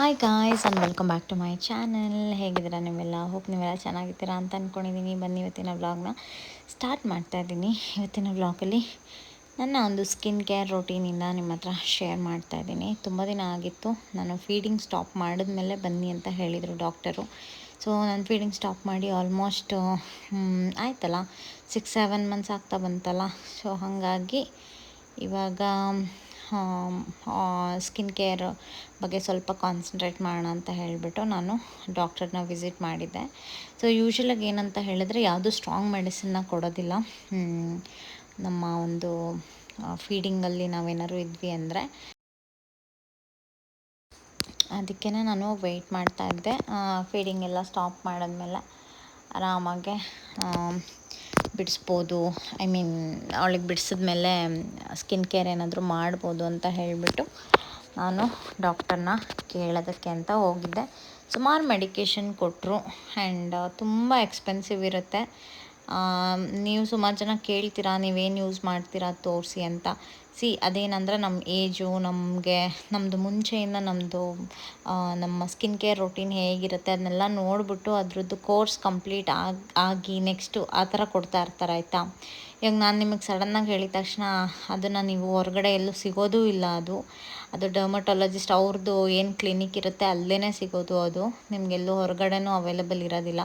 Hi guys and welcome back to my channel ಹೇಗಿದ್ದೀರಾ ನೀವೆಲ್ಲ? Hope ನೀವೆಲ್ಲ ಚೆನ್ನಾಗಿದ್ದೀರಾ ಅಂತ ಅಂದ್ಕೊಂಡಿದ್ದೀನಿ ಬನ್ನಿ ಇವತ್ತಿನ ವ್ಲಾಗ್ನ ಸ್ಟಾರ್ಟ್ ಮಾಡ್ತಾ ಇದ್ದೀನಿ. ಇವತ್ತಿನ ವ್ಲಾಗಲ್ಲಿ ನನ್ನ ಒಂದು ಸ್ಕಿನ್ ಕೇರ್ ರೊಟೀನಿಂದ ನಿಮ್ಮ ಹತ್ರ ಶೇರ್ ಮಾಡ್ತಾ ಇದ್ದೀನಿ. ತುಂಬ ದಿನ ಆಗಿತ್ತು. ನಾನು ಫೀಡಿಂಗ್ ಸ್ಟಾಪ್ ಮಾಡಿದ್ಮೇಲೆ ಬನ್ನಿ ಅಂತ ಹೇಳಿದರು ಡಾಕ್ಟರು ಸೊ ನಾನು ಫೀಡಿಂಗ್ ಸ್ಟಾಪ್ ಮಾಡಿ ಆಲ್ಮೋಸ್ಟ್ ಆಯ್ತಲ್ಲ? ಸಿಕ್ಸ್ ಸೆವೆನ್ ಮಂತ್ಸ್ ಆಗ್ತಾ ಬಂತಲ್ಲ? ಸೊ ಹಾಗಾಗಿ ಇವಾಗ ಸ್ಕಿನ್ ಕೇರ್ ಬಗ್ಗೆ ಸ್ವಲ್ಪ ಕಾನ್ಸಂಟ್ರೇಟ್ ಮಾಡೋಣ ಅಂತ ಹೇಳಿಬಿಟ್ಟು ನಾನು ಡಾಕ್ಟರ್ನ ವಿಸಿಟ್ ಮಾಡಿದ್ದೆ. ಸೊ ಯೂಶ್ವಲಾಗಿ ಏನಂತ ಹೇಳಿದ್ರೆ ಯಾವುದು ಸ್ಟ್ರಾಂಗ್ ಮೆಡಿಸಿನ್ನ ಕೊಡೋದಿಲ್ಲ. ನಮ್ಮ ಒಂದು ಫೀಡಿಂಗಲ್ಲಿ ನಾವೇನಾದ್ರು ಇದ್ವಿ ಅಂದರೆ. ಅದಕ್ಕೆ ನಾನು ವೆಯ್ಟ್ ಮಾಡ್ತಾ ಇದ್ದೆ. ಫೀಡಿಂಗ್ ಎಲ್ಲ ಸ್ಟಾಪ್ ಮಾಡಿದ್ಮೇಲೆ ಆರಾಮಾಗೆ ಬಿಡಿಸ್ಬೋದು ಐ ಮೀನ್ ಅವಳಿಗೆ ಬಿಡಿಸಿದ್ಮೇಲೆ ಸ್ಕಿನ್ ಕೇರ್ ಏನಾದರೂ ಮಾಡ್ಬೋದು ಅಂತ ಹೇಳಿಬಿಟ್ಟು ನಾನು ಡಾಕ್ಟರ್ನ ಕೇಳೋದಕ್ಕೆ ಅಂತ ಹೋಗಿದ್ದೆ. ಸುಮಾರು ಮೆಡಿಕೇಷನ್ ಕೊಟ್ಟರು ಆ್ಯಂಡ್ ತುಂಬ ಎಕ್ಸ್ಪೆನ್ಸಿವ್ ಇರುತ್ತೆ. ನೀವು ಸುಮಾರು ಜನ ಕೇಳ್ತೀರಾ, ನೀವೇನು ಯೂಸ್ ಮಾಡ್ತೀರಾ, ತೋರಿಸಿ ಅಂತ. ಸಿ, ಅದೇನಂದ್ರೆ ನಮ್ಮ ಏಜು, ನಮಗೆ ನಮ್ಮದು ಮುಂಚೆಯಿಂದ ನಮ್ಮದು ನಮ್ಮ ಸ್ಕಿನ್ ಕೇರ್ ರೊಟೀನ್ ಹೇಗಿರುತ್ತೆ ಅದನ್ನೆಲ್ಲ ನೋಡಿಬಿಟ್ಟು ಅದ್ರದ್ದು ಕೋರ್ಸ್ ಕಂಪ್ಲೀಟ್ ಆಗಿ ಆಗಿ ನೆಕ್ಸ್ಟು ಆ ಥರ ಕೊಡ್ತಾ ಇರ್ತಾರೆ, ಆಯಿತಾ? ಇವಾಗ ನಾನು ನಿಮಗೆ ಸಡನ್ನಾಗಿ ಹೇಳಿದ ತಕ್ಷಣ ಅದನ್ನು ನೀವು ಹೊರಗಡೆ ಎಲ್ಲೂ ಸಿಗೋದೂ ಇಲ್ಲ ಅದು. ಅದು ಡರ್ಮಟಾಲಜಿಸ್ಟ್ ಅವ್ರದ್ದು ಏನು ಕ್ಲಿನಿಕ್ ಇರುತ್ತೆ ಅಲ್ಲೇ ಸಿಗೋದು ಅದು. ನಿಮಗೆಲ್ಲೂ ಹೊರಗಡೆನೂ ಅವೈಲೇಬಲ್ ಇರೋದಿಲ್ಲ.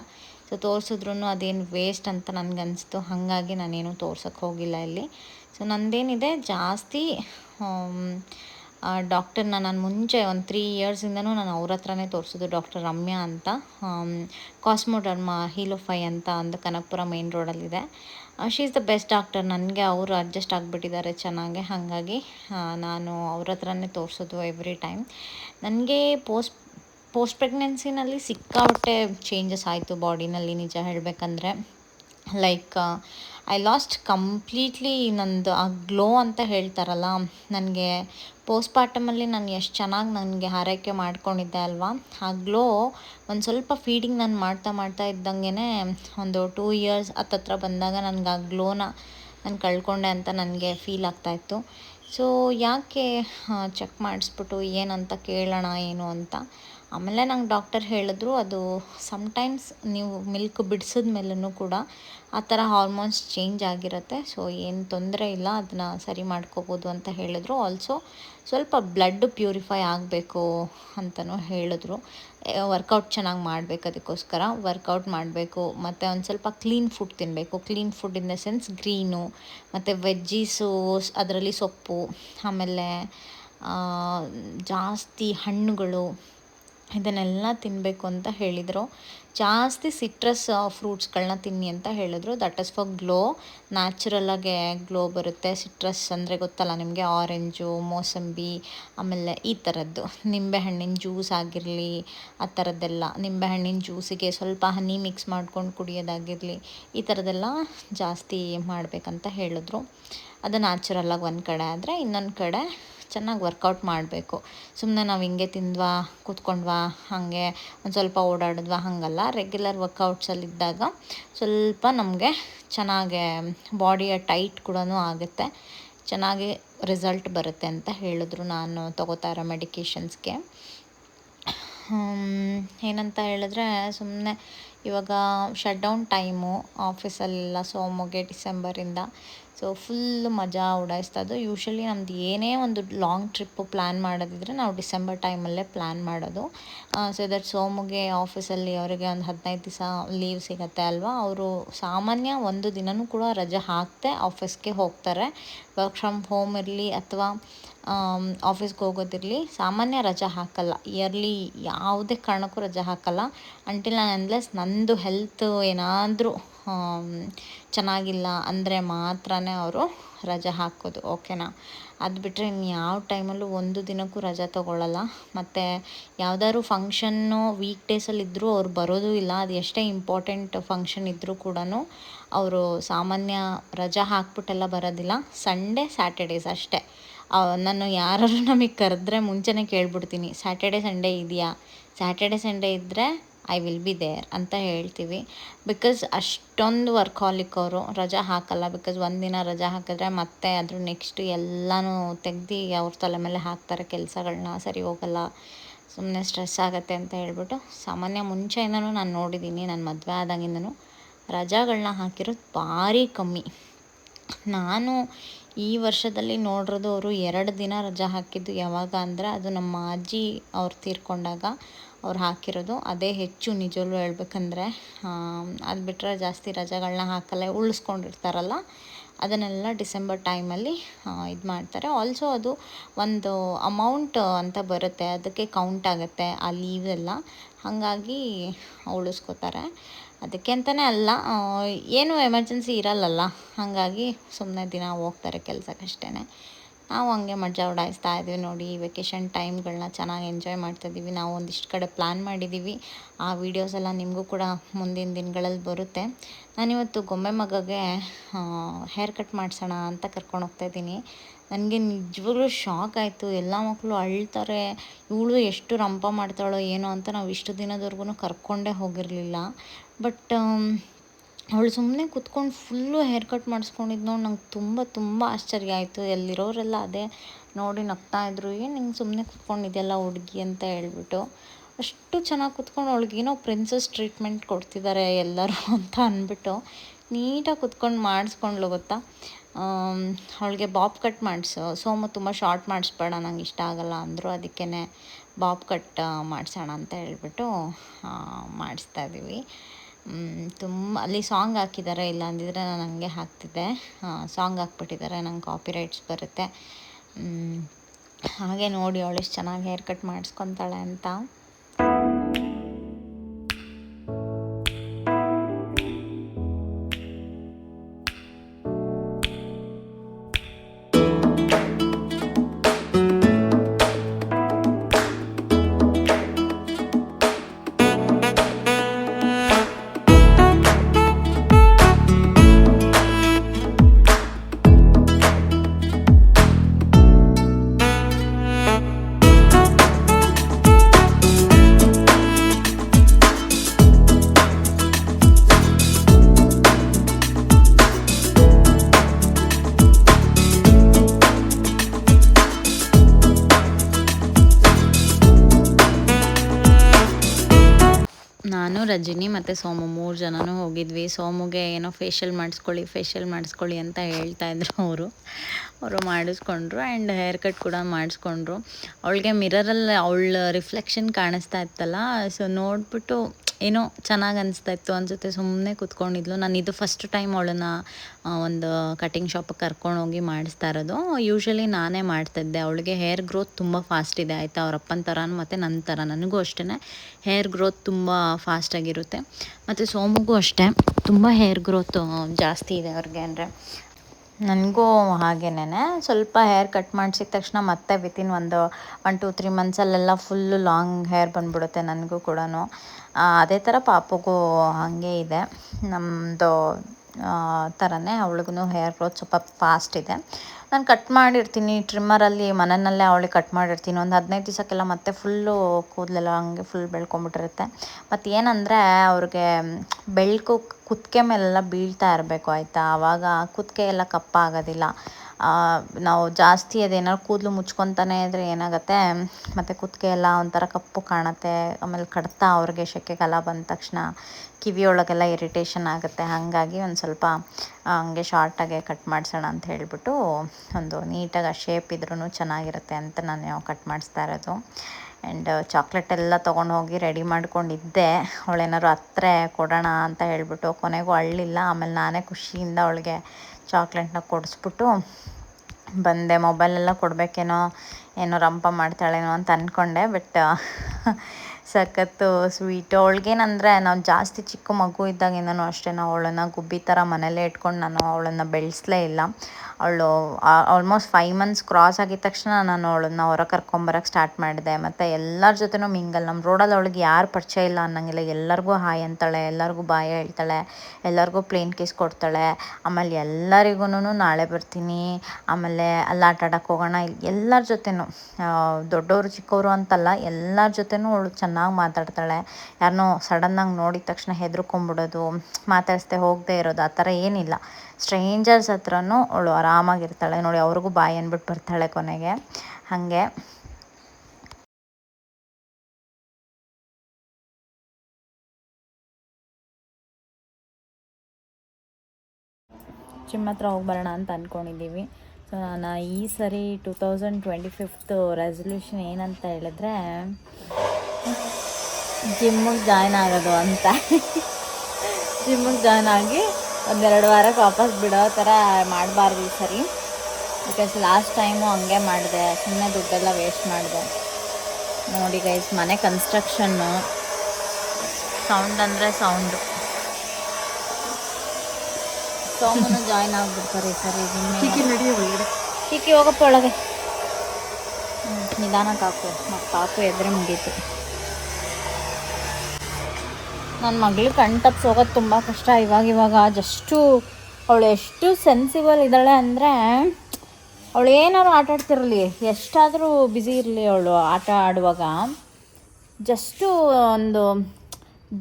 ಸೊ ತೋರಿಸಿದ್ರೂ ಅದೇನು ವೇಸ್ಟ್ ಅಂತ ನನಗನ್ನಿಸ್ತು ಹಾಗಾಗಿ ನಾನೇನು ತೋರ್ಸೋಕ್ಕೆ ಹೋಗಿಲ್ಲ ಇಲ್ಲಿ. ಸೊ ನಂದೇನಿದೆ, ಜಾಸ್ತಿ ಡಾಕ್ಟರ್ನ ನಾನು ಮುಂಚೆ ಒಂದು ತ್ರೀ ಇಯರ್ಸಿಂದನೂ ನಾನು ಅವ್ರ ಹತ್ರನೇ ತೋರಿಸಿದ್ದು ಡಾಕ್ಟರ್ ರಮ್ಯಾ ಅಂತ. ಕಾಸ್ಮೋಡರ್ಮ ಹೀಲೋಫೈ ಅಂತ ಒಂದು Kanakapura main ರೋಡಲ್ಲಿದೆ she is the best doctor ನನಗೆ ಅವರು ಅಡ್ಜಸ್ಟ್ ಆಗಿಬಿಟ್ಟಿದ್ದಾರೆ ಚೆನ್ನಾಗಿ. ಹಾಗಾಗಿ ನಾನು ಅವ್ರ ಹತ್ರನೇ ತೋರಿಸೋದು ಎವ್ರಿ ಟೈಮ್ ನನಗೆ ಪೋಸ್ಟ್ ಪೋಸ್ಟ್ ಪ್ರೆಗ್ನೆನ್ಸಿನಲ್ಲಿ ಸಿಕ್ಕಾಪಟ್ಟೆ ಚೇಂಜಸ್ ಆಯಿತು ಬಾಡಿನಲ್ಲಿ ನಿಜ ಹೇಳಬೇಕಂದ್ರೆ. ಲೈಕ್ ಐ ಲಾಸ್ಟ್ ಕಂಪ್ಲೀಟ್ಲಿ ನಂದು ಆ ಗ್ಲೋ ಅಂತ ಹೇಳ್ತಾರಲ್ಲ, ನನಗೆ ಪೋಸ್ಟ್ ಪಾರ್ಟಮಲ್ಲಿ ನಾನು ಎಷ್ಟು ಚೆನ್ನಾಗಿ ನನಗೆ ಆರೈಕೆ ಮಾಡ್ಕೊಂಡಿದ್ದೆ ಅಲ್ವಾ? ಆ ಗ್ಲೋ ಒಂದು ಸ್ವಲ್ಪ ಫೀಡಿಂಗ್ ನಾನು ಮಾಡ್ತಾ ಮಾಡ್ತಾ ಇದ್ದಂಗೆ ಒಂದು ಟೂ ಇಯರ್ಸ್ ಹತ್ತತ್ರ ಬಂದಾಗ ನನಗೆ ಆ ಗ್ಲೋನ ನಾನು ಕಳ್ಕೊಂಡೆ ಅಂತ ನನಗೆ ಫೀಲ್ ಆಗ್ತಾಯಿತ್ತು ಸೊ ಯಾಕೆ ಚೆಕ್ ಮಾಡಿಸ್ಬಿಟ್ಟು ಏನಂತ ಕೇಳೋಣ, ಏನು ಅಂತ? ಆಮೇಲೆ ನಂಗೆ ಡಾಕ್ಟರ್ ಹೇಳಿದ್ರು ಅದು ಸಮ್ಟೈಮ್ಸ್ ನೀವು ಮಿಲ್ಕ್ ಬಿಡಿಸಿದ ಮೇಲೂ ಕೂಡ ಆ ಥರ ಹಾರ್ಮೋನ್ಸ್ ಚೇಂಜ್ ಆಗಿರುತ್ತೆ. ಸೊ ಏನು ತೊಂದರೆ ಇಲ್ಲ, ಅದನ್ನ ಸರಿ ಮಾಡ್ಕೋಬೋದು ಅಂತ ಹೇಳಿದ್ರು. ಆಲ್ಸೋ ಸ್ವಲ್ಪ ಬ್ಲಡ್ ಪ್ಯೂರಿಫೈ ಆಗಬೇಕು ಅಂತಲೂ ಹೇಳಿದ್ರು. ವರ್ಕೌಟ್ ಚೆನ್ನಾಗಿ ಮಾಡಬೇಕು ಅದಕ್ಕೋಸ್ಕರ. ವರ್ಕೌಟ್ ಮಾಡಬೇಕು, ಮತ್ತು ಒಂದು ಸ್ವಲ್ಪ ಕ್ಲೀನ್ ಫುಡ್ ತಿನ್ನಬೇಕು clean food in the sense green ಮತ್ತು ವೆಜ್ಜೀಸು ಅದರಲ್ಲಿ ಸೊಪ್ಪು, ಆಮೇಲೆ ಜಾಸ್ತಿ ಹಣ್ಣುಗಳು ಇದನ್ನೆಲ್ಲ ತಿನ್ನಬೇಕು ಅಂತ ಹೇಳಿದರು. ಜಾಸ್ತಿ ಸಿಟ್ರಸ್ ಫ್ರೂಟ್ಸ್ಗಳನ್ನ ತಿನ್ನಿ ಅಂತ ಹೇಳಿದ್ರು. ದಟ್ ಇಸ್ ಫಾರ್ ಗ್ಲೋ ನ್ಯಾಚುರಲಾಗೆ ಗ್ಲೋ ಬರುತ್ತೆ. ಸಿಟ್ರಸ್ ಅಂದರೆ ಗೊತ್ತಲ್ಲ ನಿಮಗೆ? ಆರೆಂಜು ಮೋಸಂಬಿ, ಆಮೇಲೆ ಈ ಥರದ್ದು ನಿಂಬೆಹಣ್ಣಿನ ಜ್ಯೂಸ್ ಆಗಿರಲಿ, ಆ ಥರದ್ದೆಲ್ಲ ನಿಂಬೆಹಣ್ಣಿನ ಜ್ಯೂಸಿಗೆ ಸ್ವಲ್ಪ ಹನಿ ಮಿಕ್ಸ್ ಮಾಡ್ಕೊಂಡು ಕುಡಿಯೋದಾಗಿರಲಿ, ಈ ಥರದ್ದೆಲ್ಲ ಜಾಸ್ತಿ ಮಾಡಬೇಕಂತ ಹೇಳಿದ್ರು. ಅದು ನ್ಯಾಚುರಲಾಗಿ ಒಂದು ಕಡೆ ಆದರೆ ಇನ್ನೊಂದು ಕಡೆ ಚೆನ್ನಾಗಿ ವರ್ಕೌಟ್ ಮಾಡಬೇಕು. ಸುಮ್ಮನೆ ನಾವು ಹಿಂಗೆ ತಿಂದ್ವಾ, ಕೂತ್ಕೊಂಡ್ವಾ, ಹಾಗೆ ಒಂದು ಸ್ವಲ್ಪ ಓಡಾಡಿದ್ವಾ, ಹಾಗಲ್ಲ. ರೆಗ್ಯುಲರ್ ವರ್ಕೌಟ್ಸಲ್ಲಿದ್ದಾಗ ಸ್ವಲ್ಪ ನಮಗೆ ಚೆನ್ನಾಗೆ ಬಾಡಿಯ ಟೈಟ್ ಕೂಡ ಆಗುತ್ತೆ. ಚೆನ್ನಾಗಿ ರಿಸಲ್ಟ್ ಬರುತ್ತೆ ಅಂತ ಹೇಳಿದ್ರು ನಾನು ತಗೋತಾ ಇರೋ ಮೆಡಿಕೇಷನ್ಸ್ಗೆ ಏನಂತ ಹೇಳಿದ್ರೆ ಸುಮ್ಮನೆ ಇವಾಗ ಶಟ್ ಡೌನ್ ಟೈಮು ಆಫೀಸಲ್ಲೆಲ್ಲ ಸೋಮುಗೆ ಡಿಸೆಂಬರಿಂದ ಸೊ ಫುಲ್ ಮಜಾ ಉಡಾಯಿಸ್ತದು ಯೂಶ್ವಲಿ ನಮ್ದು ಏನೇ ಒಂದು ಲಾಂಗ್ ಟ್ರಿಪ್ಪು ಪ್ಲ್ಯಾನ್ ಮಾಡೋದಿದ್ರೆ ನಾವು ಡಿಸೆಂಬರ್ ಟೈಮಲ್ಲೇ ಪ್ಲ್ಯಾನ್ ಮಾಡೋದು. ಸೊ ದಟ್ ಸೋಮುಗೆ ಆಫೀಸಲ್ಲಿ ಅವರಿಗೆ ಒಂದು ಹದಿನೈದು ದಿವಸ ಲೀವ್ ಸಿಗುತ್ತೆ ಅಲ್ವಾ? ಅವರು ಸಾಮಾನ್ಯ ಒಂದು ದಿನವೂ ಕೂಡ ರಜೆ ಹಾಕದೆ ಆಫೀಸ್ಗೆ ಹೋಗ್ತಾರೆ. ವರ್ಕ್ ಫ್ರಮ್ ಹೋಮ್ ಇರಲಿ ಅಥವಾ ಆಫೀಸ್ಗೆ ಹೋಗೋದಿರಲಿ ಸಾಮಾನ್ಯ ರಜೆ ಹಾಕಲ್ಲ. ಇಯರ್ಲಿ ಯಾವುದೇ ಕಾರಣಕ್ಕೂ ರಜೆ ಹಾಕಲ್ಲ. ಅಂಟಿಲ್ ನಾನು ಅನ್ಲೆಸ್ ನಂದು ಹೆಲ್ತ್ ಏನಾದರೂ ಚೆನ್ನಾಗಿಲ್ಲ ಅಂದರೆ ಮಾತ್ರನೇ ಅವರು ರಜೆ ಹಾಕೋದು, ಓಕೆನಾ? ಅದು ಬಿಟ್ಟರೆ ಇನ್ನು ಯಾವ ಟೈಮಲ್ಲೂ ಒಂದು ದಿನಕ್ಕೂ ರಜೆ ತೊಗೊಳ್ಳಲ್ಲ ಮತ್ತು ಯಾವ್ದಾದ್ರು ಫಂಕ್ಷನ್ನು ವೀಕ್ ಡೇಸಲ್ಲಿ ಇದ್ದರೂ ಅವ್ರು ಬರೋದೂ ಇಲ್ಲ. ಅದು ಎಷ್ಟೇ ಇಂಪಾರ್ಟೆಂಟ್ ಫಂಕ್ಷನ್ ಇದ್ದರೂ ಕೂಡ ಅವರು ಸಾಮಾನ್ಯ ರಜೆ ಹಾಕ್ಬಿಟ್ಟೆಲ್ಲ ಬರೋದಿಲ್ಲ. ಸಂಡೇ ಸ್ಯಾಟರ್ಡೇಸ್ ಅಷ್ಟೇ. ನಾನು ಯಾರು ನಮಗೆ ಕರೆದ್ರೆ ಮುಂಚೆನೇ ಕೇಳ್ಬಿಡ್ತೀನಿ. ಸ್ಯಾಟರ್ಡೇ ಸಂಡೇ ಇದೆಯಾ? ಸ್ಯಾಟರ್ಡೇ ಸಂಡೇ ಇದ್ದರೆ ಐ ವಿಲ್ ಬಿ ದೇರ್ ಅಂತ ಹೇಳ್ತೀವಿ. ಬಿಕಾಸ್ ಅಷ್ಟೊಂದು ವರ್ಕಾಲಿಕ್ ಅವರು ರಜಾ ಹಾಕಲ್ಲ. ಬಿಕಾಸ್ ಒಂದಿನ ರಜಾ ಹಾಕಿದ್ರೆ ಮತ್ತೆ ಅದ್ರ ನೆಕ್ಸ್ಟ್ ಎಲ್ಲನೂ ತೆಗ್ದು ಅವ್ರ ತಲೆ ಮೇಲೆ ಹಾಕ್ತಾರೆ ಕೆಲಸಗಳನ್ನ ಸರಿ ಹೋಗಲ್ಲ ಸುಮ್ಮನೆ ಸ್ಟ್ರೆಸ್ ಆಗುತ್ತೆ ಅಂತ ಹೇಳ್ಬಿಟ್ಟು ಸಾಮಾನ್ಯ ಮುಂಚೆಯಿಂದನೂ ನಾನು ನೋಡಿದ್ದೀನಿ ನನ್ನ ಮದುವೆ ಆದಾಗಿಂದನೂ ರಜಾಗಳನ್ನ ಹಾಕಿರೋದು ಭಾರಿ ಕಮ್ಮಿ. ನಾನು ಈ ವರ್ಷದಲ್ಲಿ ನೋಡಿರೋದು ಅವರು ಎರಡು ದಿನ ರಜಾ ಹಾಕಿದ್ದು ಯಾವಾಗ ಅಂದರೆ ಅದು ನಮ್ಮ ಅಜ್ಜಿ ಅವ್ರು ತೀರ್ಕೊಂಡಾಗ ಅವ್ರು ಹಾಕಿರೋದು. ಅದೇ ಹೆಚ್ಚು ನಿಜವಲ್ಲೂ ಹೇಳ್ಬೇಕಂದ್ರೆ ಅದು ಬಿಟ್ಟರೆ ಜಾಸ್ತಿ ರಜೆಗಳನ್ನ ಹಾಕಲ್ಲ ಉಳಿಸ್ಕೊಂಡಿರ್ತಾರಲ್ಲ, ಅದನ್ನೆಲ್ಲ ಡಿಸೆಂಬರ್ ಟೈಮಲ್ಲಿ ಇದು ಮಾಡ್ತಾರೆ. ಆಲ್ಸೋ ಅದು ಒಂದು ಅಮೌಂಟ್ ಅಂತ ಬರುತ್ತೆ, ಅದಕ್ಕೆ ಕೌಂಟ್ ಆಗುತ್ತೆ ಆ ಲೀವೆಲ್ಲ ಹಾಗಾಗಿ ಉಳಿಸ್ಕೋತಾರೆ. ಅದಕ್ಕೆ ಅಂತಲೇ ಅಲ್ಲ ಏನೂ ಎಮರ್ಜೆನ್ಸಿ ಇರಲ್ಲಲ್ಲ, ಹಾಗಾಗಿ ಸುಮ್ಮನೆ ದಿನ ಹೋಗ್ತಾರೆ ಕೆಲಸಕ್ಕಷ್ಟೇ ನಾವು ಹಂಗೆ ಮಜಾ ಉಡಾಯಿಸ್ತಾ ಇದ್ದೀವಿ ನೋಡಿ ವೆಕೇಷನ್ ಟೈಮ್ಗಳನ್ನ ಚೆನ್ನಾಗಿ ಎಂಜಾಯ್ ಮಾಡ್ತಾಯಿದ್ದೀವಿ ನಾವು ಒಂದಿಷ್ಟು ಕಡೆ ಪ್ಲ್ಯಾನ್ ಮಾಡಿದ್ದೀವಿ. ಆ ವೀಡಿಯೋಸ್ ಎಲ್ಲ ನಿಮಗೂ ಕೂಡ ಮುಂದಿನ ದಿನಗಳಲ್ಲಿ ಬರುತ್ತೆ. ನಾನಿವತ್ತು ಗೊಂಬೆ ಮಗಗೆ ಹೇರ್ ಕಟ್ ಮಾಡಿಸೋಣ ಅಂತ ಕರ್ಕೊಂಡು ಹೋಗ್ತಾಯಿದ್ದೀನಿ ನನಗೆ ನಿಜವಾಗ್ಲೂ ಶಾಕ್ ಆಯಿತು. ಎಲ್ಲ ಮಕ್ಕಳು ಅಳ್ತಾರೆ. ಇವಳು ಎಷ್ಟು ರಂಪ ಮಾಡ್ತಾಳೋ ಏನೋ ಅಂತ ನಾವು ಇಷ್ಟು ದಿನದವರೆಗೂ ಕರ್ಕೊಂಡೇ ಹೋಗಿರಲಿಲ್ಲ. ಬಟ್ ಅವಳು ಸುಮ್ಮನೆ ಕುತ್ಕೊಂಡು ಫುಲ್ಲು ಹೇರ್ ಕಟ್ ಮಾಡಿಸ್ಕೊಂಡಿದ್ದು ನೋಡಿ ನಂಗೆ ತುಂಬ ತುಂಬ ಆಶ್ಚರ್ಯ ಆಯಿತು. ಎಲ್ಲಿರೋರೆಲ್ಲ ಅದೇ ನೋಡಿ ನಗ್ತಾಯಿದ್ರು ಏನು ನಿಂಗೆ ಸುಮ್ಮನೆ ಕುತ್ಕೊಂಡಿದ್ದೆಲ್ಲ ಹುಡುಗಿ ಅಂತ ಹೇಳ್ಬಿಟ್ಟು. ಅಷ್ಟು ಚೆನ್ನಾಗಿ ಕುತ್ಕೊಂಡು ಅವಳಿಗೇನೋ ಪ್ರಿನ್ಸಸ್ ಟ್ರೀಟ್ಮೆಂಟ್ ಕೊಡ್ತಿದ್ದಾರೆ ಎಲ್ಲರೂ ಅಂತ ಅಂದ್ಬಿಟ್ಟು ನೀಟಾಗಿ ಕುತ್ಕೊಂಡು ಮಾಡಿಸ್ಕೊಂಡ್ಲು ಗೊತ್ತಾ? ಅವಳಿಗೆ ಬಾಬ್ ಕಟ್ ಮಾಡಿಸು. ಸೋಮು ತುಂಬ ಶಾರ್ಟ್ ಮಾಡಿಸ್ಬೇಡ, ನಂಗೆ ಇಷ್ಟ ಆಗಲ್ಲ ಅಂದರು ಅದಕ್ಕೇ ಬಾಬ್ ಕಟ್ ಮಾಡಿಸೋಣ ಅಂತ ಹೇಳ್ಬಿಟ್ಟು ಮಾಡಿಸ್ತಾ ಇದ್ದೀವಿ ತುಂಬ, ಅಲ್ಲಿ ಸಾಂಗ್ ಹಾಕಿದ್ದಾರೆ ಇಲ್ಲ ಅಂದಿದ್ರೆ ನಾನು ಹಂಗೆ ಹಾಕ್ತಿದ್ದೆ. ಸಾಂಗ್ ಹಾಕ್ಬಿಟ್ಟಿದ್ದಾರೆ ನಂಗೆ ಕಾಪಿ ರೈಟ್ಸ್ ಬರುತ್ತೆ ಹಾಗೆ ನೋಡಿ ಅವಳು ಎಷ್ಟು ಚೆನ್ನಾಗಿ ಹೇರ್ ಕಟ್ ಮಾಡಿಸ್ಕೊತಾಳೆ ಅಂತ. ನಾನು, ರಜಿನಿ ಮತ್ತು ಸೋಮು ಮೂರು ಜನನೂ ಹೋಗಿದ್ವಿ. ಸೋಮುಗೆ ಏನೋ ಫೇಶಿಯಲ್ ಮಾಡಿಸ್ಕೊಳ್ಳಿ ಫೇಶಿಯಲ್ ಮಾಡಿಸ್ಕೊಳ್ಳಿ ಅಂತ ಹೇಳ್ತಾ ಹೇಳ್ತಾಯಿದ್ರು ಅವರು. ಅವರು ಮಾಡಿಸ್ಕೊಂಡ್ರು ಆ್ಯಂಡ್ ಹೇರ್ ಕಟ್ ಕೂಡ ಮಾಡಿಸ್ಕೊಂಡ್ರು. ಅವಳಿಗೆ ಮಿರರಲ್ಲಿ ಅವಳ ರಿಫ್ಲೆಕ್ಷನ್ ಕಾಣಿಸ್ತಾ ಇತ್ತಲ್ಲ, ಸೊ ನೋಡಿಬಿಟ್ಟು ಏನೋ ಚೆನ್ನಾಗಿ ಅನಿಸ್ತಾ ಇತ್ತು. ಅನ್ಸುತ್ತೆ ಸುಮ್ಮನೆ ಕುತ್ಕೊಂಡಿದ್ಲು. ನಾನು ಇದು ಫಸ್ಟ್ ಟೈಮ್ ಅವಳನ್ನ ಒಂದು ಕಟಿಂಗ್ ಶಾಪಿಗೆ ಕರ್ಕೊಂಡೋಗಿ ಮಾಡಿಸ್ತಾ ಇರೋದು. ಯೂಶ್ವಲಿ ನಾನೇ ಮಾಡ್ತಾಯಿದ್ದೆ ಅವಳಿಗೆ ಹೇರ್ ಗ್ರೋತ್ ತುಂಬ ಫಾಸ್ಟ್ ಇದೆ. ಆಯಿತಾ? ಅವ್ರ ಅಪ್ಪನ ಥರನೂ ಮತ್ತು ನನ್ನ ಥರ ನನಗೂ ಅಷ್ಟೇ ಹೇರ್ ಗ್ರೋತ್ ತುಂಬ ಫಾಸ್ಟಾಗಿರುತ್ತೆ ಮತ್ತು ಸೋಮುಗೂ ಅಷ್ಟೇ. ತುಂಬ ಹೇರ್ ಗ್ರೋತ್ ಜಾಸ್ತಿ ಇದೆ ಅವ್ರಿಗೆ ಅಂದರೆ. ನನಗೂ ಹಾಗೇನೆ ಸ್ವಲ್ಪ ಹೇರ್ ಕಟ್ ಮಾಡಿಸಿದ ತಕ್ಷಣ ಮತ್ತೆ ವಿತಿನ್ ಒಂದು ಒನ್ ಟು ತ್ರೀ ಮಂತ್ಸಲ್ಲೆಲ್ಲ ಫುಲ್ಲು ಲಾಂಗ್ ಹೇರ್ ಬಂದ್ಬಿಡುತ್ತೆ ನನಗೂ ಕೂಡ ಅದೇ ಥರ ಪಾಪುಗೂ ಹಾಗೆ ಇದೆ. ನಮ್ಮದು ಥರನೇ ಅವ್ಳಿಗೂ ಹೇರ್ ಗ್ರೋತ್ ಸ್ವಲ್ಪ ಫಾಸ್ಟ್ ಇದೆ. ನಾನು ಕಟ್ ಮಾಡಿರ್ತೀನಿ ಟ್ರಿಮ್ಮರಲ್ಲಿ ಮನೆಯಲ್ಲೇ ಅವಳಿಗೆ ಕಟ್ ಮಾಡಿರ್ತೀನಿ. ಒಂದು ಹದಿನೈದು ದಿವಸಕ್ಕೆಲ್ಲ ಮತ್ತೆ ಫುಲ್ಲು ಕೂದಲೆಲ್ಲ ಹಂಗೆ ಫುಲ್ ಬೆಳ್ಕೊಂಬಿಟ್ಟಿರುತ್ತೆ ಮತ್ತು ಏನಂದರೆ ಅವ್ರಿಗೆ ಬೆಳ್ಕು ಕುತ್ತಿಗೆ ಮೇಲೆಲ್ಲ ಬೀಳ್ತಾ ಇರಬೇಕು, ಆಯಿತಾ? ಆವಾಗ ಕುತ್ತಿಗೆ ಎಲ್ಲ ಕಪ್ಪಾಗೋದಿಲ್ಲ. ನಾವು ಜಾಸ್ತಿ ಅದೇನಾದ್ರು ಕೂದಲು ಮುಚ್ಕೊತಾನೆ ಇದ್ದರೆ ಏನಾಗುತ್ತೆ, ಮತ್ತು ಕುತ್ತಿಗೆ ಎಲ್ಲ ಒಂಥರ ಕಪ್ಪು ಕಾಣುತ್ತೆ, ಆಮೇಲೆ ಕಡ್ತ ಅವ್ರಿಗೆ ಸೆಕೆಗಾಲ ಬಂದ ತಕ್ಷಣ ಕಿವಿಯೊಳಗೆಲ್ಲ ಇರಿಟೇಷನ್ ಆಗುತ್ತೆ. ಹಾಗಾಗಿ ಒಂದು ಸ್ವಲ್ಪ ಹಂಗೆ ಶಾರ್ಟಾಗೆ ಕಟ್ ಮಾಡಿಸೋಣ ಅಂತ ಹೇಳಿಬಿಟ್ಟು ಒಂದು ನೀಟಾಗಿ ಆ ಶೇಪ್ ಇದ್ರೂ ಚೆನ್ನಾಗಿರುತ್ತೆ ಅಂತ ನಾನು ಕಟ್ ಮಾಡಿಸ್ತಾ ಇರೋದು. ಆ್ಯಂಡ್ ಚಾಕ್ಲೇಟ್ ಎಲ್ಲ ತೊಗೊಂಡು ಹೋಗಿ ರೆಡಿ ಮಾಡ್ಕೊಂಡಿದ್ದೆ. ಅವಳೇನಾದ್ರು ಹತ್ರ ಕೊಡೋಣ ಅಂತ ಹೇಳಿಬಿಟ್ಟು ಕೊನೆಗೂ ಅಳ್ಳಿಲ್ಲ. ಆಮೇಲೆ ನಾನೇ ಖುಷಿಯಿಂದ ಅವಳಿಗೆ ಚಾಕ್ಲೇಟ್ನ ಕೊಡಿಸ್ಬಿಟ್ಟು ಬಂದೆ. ಮೊಬೈಲೆಲ್ಲ ಕೊಡಬೇಕೇನೋ, ಏನೋ ರಂಪ ಮಾಡ್ತಾಳೇನೋ ಅಂತ ಅಂದ್ಕೊಂಡೆ ಬಟ್, ಸಖತ್ತು ಸ್ವೀಟು ಅವಳಿಗೇನಂದರೆ, ನಾವು ಜಾಸ್ತಿ ಚಿಕ್ಕ ಮಗು ಇದ್ದಾಗಿಂದನೂ ಅಷ್ಟೇ, ನಾವು ಅವಳನ್ನು ಗುಬ್ಬಿ ಥರ ಮನೇಲೇ ಇಟ್ಕೊಂಡು ನಾನು ಅವಳನ್ನು ಬೆಳೆಸಲೇ ಇಲ್ಲ. ಅವಳು ಆಲ್ಮೋಸ್ಟ್ ಫೈವ್ ಮಂತ್ಸ್ ಕ್ರಾಸ್ ಆಗಿದ ತಕ್ಷಣ ನಾನು ಅವಳನ್ನ ಹೊರ ಕರ್ಕೊಂಬರಕ್ಕೆ ಸ್ಟಾರ್ಟ್ ಮಾಡಿದೆ. ಮತ್ತು ಎಲ್ಲರ ಜೊತೆನೂ ಮಿಂಗಲ್ ನಮ್ಮ ರೋಡಲ್ಲಿ ಅವಳಿಗೆ ಯಾರು ಪರಿಚಯ ಇಲ್ಲ ಅನ್ನೋಂಗಿಲ್ಲ. ಎಲ್ಲರಿಗೂ ಹಾಯ್ ಅಂತಾಳೆ, ಎಲ್ಲರಿಗೂ ಬಾಯ ಹೇಳ್ತಾಳೆ, ಎಲ್ಲರಿಗೂ ಪ್ಲೇನ್ ಕಿಸ್ ಕೊಡ್ತಾಳೆ. ಆಮೇಲೆ ಎಲ್ಲರಿಗೂ ನಾಳೆ ಬರ್ತೀನಿ. ಆಮೇಲೆ ಅಲ್ಲಿ ಆಟ ಆಡಕ್ಕೆ ಹೋಗೋಣ. ಎಲ್ಲರ ಜೊತೆನೂ ದೊಡ್ಡವರು, ಚಿಕ್ಕವರು ಅಂತಲ್ಲ, ಎಲ್ಲರ ಜೊತೆನೂ ಅವಳು ಚೆನ್ನಾಗಿ ಮಾತಾಡ್ತಾಳೆ. ಯಾರನ್ನೋ ಸಡನ್ನಾಗಿ ನೋಡಿದ ತಕ್ಷಣ ಹೆದರ್ಕೊಂಬಿಡೋದು, ಮಾತಾಡಿಸ್ದೆ ಹೋಗದೆ ಇರೋದು, ಆ ಥರ ಏನಿಲ್ಲ. ಸ್ಟ್ರೇಂಜರ್ಸ್ ಹತ್ರನೂ ಅವಳು ಆರಾಮಾಗಿರ್ತಾಳೆ. ನೋಡಿ, ಅವ್ರಿಗೂ ಬಾಯಿ ಅಂದ್ಬಿಟ್ಟು ಬರ್ತಾಳೆ ಕೊನೆಗೆ. ಹಾಗೆ. ಜಿಮ್ ಹತ್ರ ಹೋಗಿ ಬರೋಣ ಅಂತ ಅಂದ್ಕೊಂಡಿದ್ದೀವಿ ಸೊ ನಾನು ಈ ಸರಿ two thousand twenty fifth resolution ಏನಂತ ಹೇಳಿದ್ರೆ, ಜಿಮ್ಮಿಗೆ ಜಾಯ್ನ್ ಆಗೋದು ಅಂತ. ಜಿಮ್ಮಿಗೆ ಜಾಯ್ನ್ ಆಗಿ ಒಂದೆರಡು ವಾರಕ್ಕೆ ವಾಪಸ್ ಬಿಡೋ ಥರ ಮಾಡಬಾರ್ದು ಈ ಸರಿ. ಬಿಕಾಸ್ ಲಾಸ್ಟ್ ಟೈಮು ಹಂಗೆ ಮಾಡಿದೆ. ಸುಮ್ಮನೆ ದುಡ್ಡೆಲ್ಲ ವೇಸ್ಟ್ ಮಾಡಿದೆ. ನೋಡಿ ಗೈಸ್ ಮನೆ ಕನ್ಸ್ಟ್ರಕ್ಷನ್ನು ಸೌಂಡ್ ಅಂದರೆ ಸೌಂಡು ಸೋಮನು ಜಾಯ್ನ್ ಆಗಿಬಿಡ್ತಾರೆ ಈ ಸರಿ. ಕಿಕ್ಕಿ ಹೋಗಪ್ಪ ಒಳಗೆ. ನಿಧಾನಕ್ಕೆ ಹಾಕು. ಮತ್ತು ಪಾಪು ಎದ್ರೆ ಮುಗೀತು. ನನ್ನ ಮಗಳು ಕಣ್ ತಪ್ಪಿಸೋಗೋದು ತುಂಬ ಕಷ್ಟ. ಇವಾಗ ಇವಾಗ ಜಸ್ಟು ಅವಳು ಎಷ್ಟು ಸೆನ್ಸಿಬಲ್ ಇದ್ದಾಳೆ ಅಂದರೆ ಅವಳು ಏನಾದ್ರು ಆಟ ಆಡ್ತಿರಲಿ, ಎಷ್ಟಾದರೂ ಬ್ಯುಸಿ ಇರಲಿ ಅವಳು ಆಟ ಆಡುವಾಗ. ಜಸ್ಟು ಒಂದು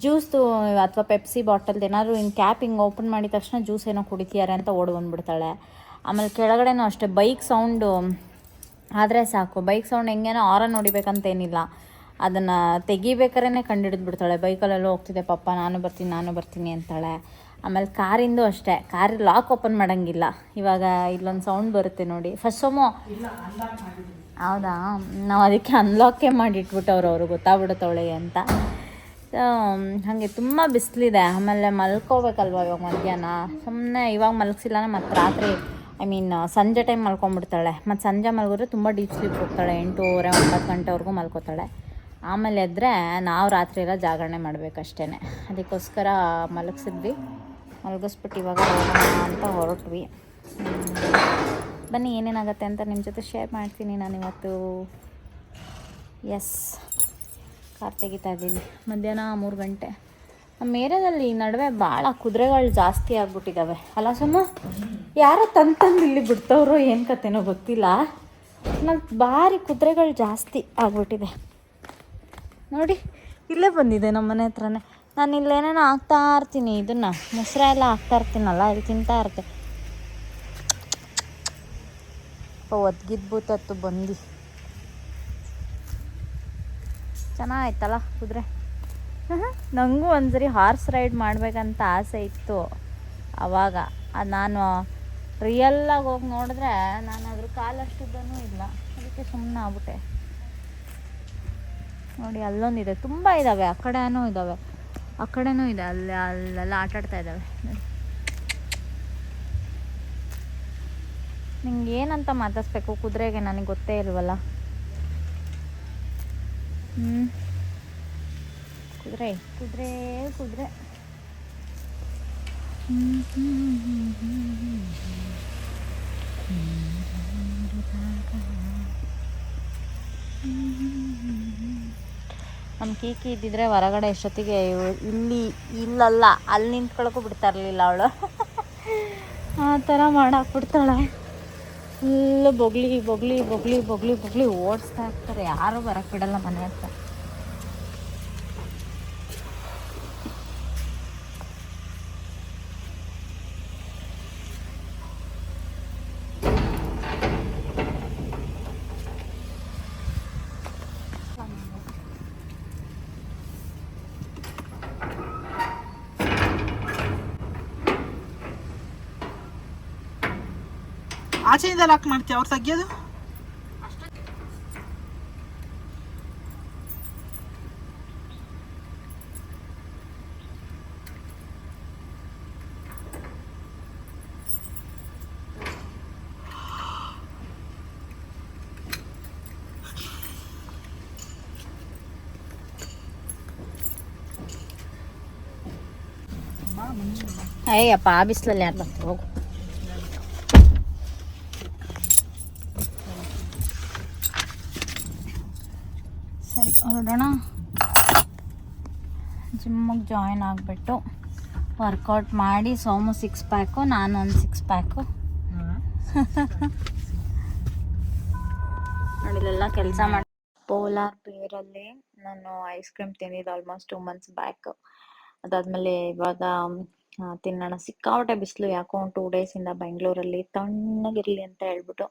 ಜ್ಯೂಸ್ದು ಅಥವಾ ಪೆಪ್ಸಿ ಬಾಟಲ್ದು ಏನಾದರೂ ಹಿಂಗೆ ಕ್ಯಾಪ್ ಹಿಂಗೆ ಓಪನ್ ಮಾಡಿದ ತಕ್ಷಣ ಜ್ಯೂಸ್ ಏನೋ ಕುಡಿತಿದ್ದಾರೆ ಅಂತ ಓಡಿ ಬಂದ್ಬಿಡ್ತಾಳೆ. ಆಮೇಲೆ ಕೆಳಗಡೆನೂ ಅಷ್ಟೇ ಬೈಕ್ ಸೌಂಡು ಆದರೆ ಸಾಕು. ಬೈಕ್ ಸೌಂಡ್ ಹೆಂಗೇನೋ ಆರನ್ ಹೊಡಿಬೇಕಂತೇನಿಲ್ಲ ಅದನ್ನು ತೆಗಿಬೇಕಾದ್ರೆ ಕಂಡು ಬಿಡ್ತಾಳೆ ಬೈಕಲ್ಲೆಲ್ಲ ಹೋಗ್ತಿದ್ದೆ ಪಪ್ಪ ನಾನು ಬರ್ತೀನಿ ನಾನು ಬರ್ತೀನಿ ಅಂತಾಳೆ. ಆಮೇಲೆ ಕಾರಿಂದು ಅಷ್ಟೇ. ಕಾರ್ ಲಾಕ್ ಓಪನ್ ಮಾಡೋಂಗಿಲ್ಲ. ಇವಾಗ ಇಲ್ಲೊಂದು ಸೌಂಡ್ ಬರುತ್ತೆ ನೋಡಿ. ಫಸ್ಟ್ ಸೋಮೋ ಹೌದಾ? ನಾವು ಅದಕ್ಕೆ ಅನ್ಲಾಕೇ ಮಾಡಿಟ್ಬಿಟ್ಟವ್ರು ಅವರು ಗೊತ್ತಾಗ್ಬಿಡುತ್ತವಳೆ ಅಂತ. ಸೊ ಹಾಗೆ ತುಂಬ ಬಿಸಿಲಿದೆ. ಆಮೇಲೆ ಮಲ್ಕೋಬೇಕಲ್ವ ಇವಾಗ ಮಧ್ಯಾಹ್ನ? ಸುಮ್ಮನೆ ಇವಾಗ ಮಲಗಿಸಿಲ್ಲ ಮತ್ತು ರಾತ್ರಿ ಐ ಮೀನ್ ಸಂಜೆ ಟೈಮ್ ಮಲ್ಕೊಂಡ್ಬಿಡ್ತಾಳೆ. ಮತ್ತು ಸಂಜೆ ಮಲಗಿದ್ರೆ ತುಂಬ ಡೀಪ್ ಸ್ಲೀಪ್ ಹೋಗ್ತಾಳೆ. ಎಂಟೂವರೆ ಒಂಬತ್ತು ಗಂಟೆವರೆಗೂ ಮಲ್ಕೋತಾಳೆ. ಆಮೇಲೆ ಆದರೆ ನಾವು ರಾತ್ರಿ ಎಲ್ಲ ಜಾಗರಣೆ ಮಾಡಬೇಕಷ್ಟೇ ಅದಕ್ಕೋಸ್ಕರ ಮಲಗಿಸಿದ್ವಿ. ಮಲಗಿಸ್ಬಿಟ್ಟು ಇವಾಗ ಅಂತ ಹೊರಟ್ವಿ. ಬನ್ನಿ, ಏನೇನಾಗುತ್ತೆ ಅಂತ ನಿಮ್ಮ ಜೊತೆ ಶೇರ್ ಮಾಡ್ತೀನಿ ನಾನು ಇವತ್ತು. ಎಸ್ ಕಾರ್ ತೆಗಿತಾ ಇದ್ದೀವಿ ಮಧ್ಯಾಹ್ನ ಮೂರು ಗಂಟೆ. ನಮ್ಮ ಏರಿಯಾದಲ್ಲಿ ಈ ನಡುವೆ ಭಾಳ ಕುದುರೆಗಳು ಜಾಸ್ತಿ ಆಗ್ಬಿಟ್ಟಿದ್ದಾವೆ ಅಲ್ಲ ಸುಮ್ಮ ಯಾರೋ ತಂದು ಇಲ್ಲಿ ಬಿಡ್ತವ್ರೋ ಏನು ಕತೆನೋ ಗೊತ್ತಿಲ್ಲ. ನಂಗೆ ಭಾರಿ ಕುದುರೆಗಳು ಜಾಸ್ತಿ ಆಗ್ಬಿಟ್ಟಿದೆ. ನೋಡಿ, ಇಲ್ಲೇ ಬಂದಿದೆ ನಮ್ಮ ಮನೆ ಹತ್ರನೇ. ನಾನು ಇಲ್ಲೇನೇನೋ ಹಾಕ್ತಾ ಇರ್ತೀನಿ, ಇದನ್ನು. ಮೊಸರ ಎಲ್ಲ ಹಾಕ್ತಾ ಇರ್ತೀನಲ್ಲ ಅಲ್ಲಿ ತಿಂತಾ ಇರ್ತೆ. ಒದ್ಗಿದ್ಬೂತತ್ತು ಬಂದು. ಚೆನ್ನಾಗಾಯ್ತಲ್ಲ ಕುದುರೆ? ನನಗೂ ಒಂದ್ಸರಿ ಹಾರ್ಸ್ ರೈಡ್ ಮಾಡಬೇಕಂತ ಆಸೆ ಇತ್ತು ಆವಾಗ ನಾನು ರಿಯಲ್ಲಾಗಿ ಹೋಗಿ ನೋಡಿದ್ರೆ ನಾನು ಅದ್ರ ಕಾಲಷ್ಟಿದ್ದನೂ ಇಲ್ಲ. ಅದಕ್ಕೆ ಸುಮ್ಮನೆ ಆಗ್ಬಿಟ್ಟೆ. ನೋಡಿ, ಅಲ್ಲೊಂದಿದೆ. ತುಂಬ ಇದ್ದಾವೆ ಆ ಕಡೆನೂ ಇದ್ದಾವೆ ಆ ಕಡೆನೂ ಇದೆ. ಅಲ್ಲಿ, ಅಲ್ಲೆಲ್ಲ ಆಟ ಆಡ್ತಾ ಇದ್ದಾವೆ ನಿಂಗೆ ಏನಂತ ಮಾತಾಡ್ಸ್ಬೇಕು? ಕುದುರೆಗೆ ನನಗೆ ಗೊತ್ತೇ ಇಲ್ವಲ್ಲ? ಹ್ಞೂ ಕುದುರೆ ಕುದುರೆ ಕುದುರೆ. ನಮ್ಮ ಕೀಕಿ ಇದ್ದಿದ್ರೆ ಹೊರಗಡೆ ಎಷ್ಟೊತ್ತಿಗೆ ಇಲ್ಲಿ ಇಲ್ಲಲ್ಲ, ಅಲ್ಲಿ ನಿಂತ್ಕೊಳ್ಳೋಕ್ಕೂ ಬಿಡ್ತಾ ಇರಲಿಲ್ಲ ಅವಳು. ಆ ಥರ ಮಾಡಾಕ್ಬಿಡ್ತಾಳೆ. ಫುಲ್ಲು ಬೊಗ್ಲಿ ಬೊಗ್ಲಿ ಬೊಗ್ಲಿ ಬೊಗ್ಲಿ ಬೊಗ್ಲಿ ಓಡಿಸ್ತಾ ಇರ್ತಾರೆ. ಯಾರೂ ಬರಕ್ಕೆ ಬಿಡಲ್ಲ ಮನೆ ಹತ್ರ. ಆಚೆಯಿಂದ ಲಾಕ್ ಮಾಡ್ತೀವಿ ಅವ್ರು ತೆಗಿಯೋದು ಅಯ್ಯಪ್ಪ ಆ ಬಿಸಿಲಲ್ಲಿ ಯಾರು ಬರ್ತಾರೆ? ಹೋಗು ಸರಿ ಹೊರಡೋಣ ಜಿಮ್ಮಿಗೆ ಜಾಯಿನ್ ಆಗಿಬಿಟ್ಟು ವರ್ಕೌಟ್ ಮಾಡಿ ಸೋಮು ಸಿಕ್ಸ್ ಪ್ಯಾಕು ನಾನು ಒಂದು ಸಿಕ್ಸ್ ಪ್ಯಾಕು ನೋಡಿ, ಇಲ್ಲೆಲ್ಲ ಕೆಲಸ ಮಾಡಿ ಪೋಲಾರ್ ಬೇರಲ್ಲಿ ನಾನು ಐಸ್ ಕ್ರೀಮ್ ತಿಂದಿದ್ದು ಆಲ್ಮೋಸ್ಟ್ ಟೂ ಮಂತ್ಸ್ ಬ್ಯಾಕ್ ಅದಾದಮೇಲೆ ಇವಾಗ ತಿನ್ನೋಣ. ಸಿಕ್ಕಾಪಟ್ಟೆ ಬಿಸಿಲು ಯಾಕೋ ಒಂದು ಟೂ ಡೇಸಿಂದ ಬೆಂಗಳೂರಲ್ಲಿ ತಣ್ಣಗಿರಲಿ ಅಂತ ಹೇಳ್ಬಿಟ್ಟು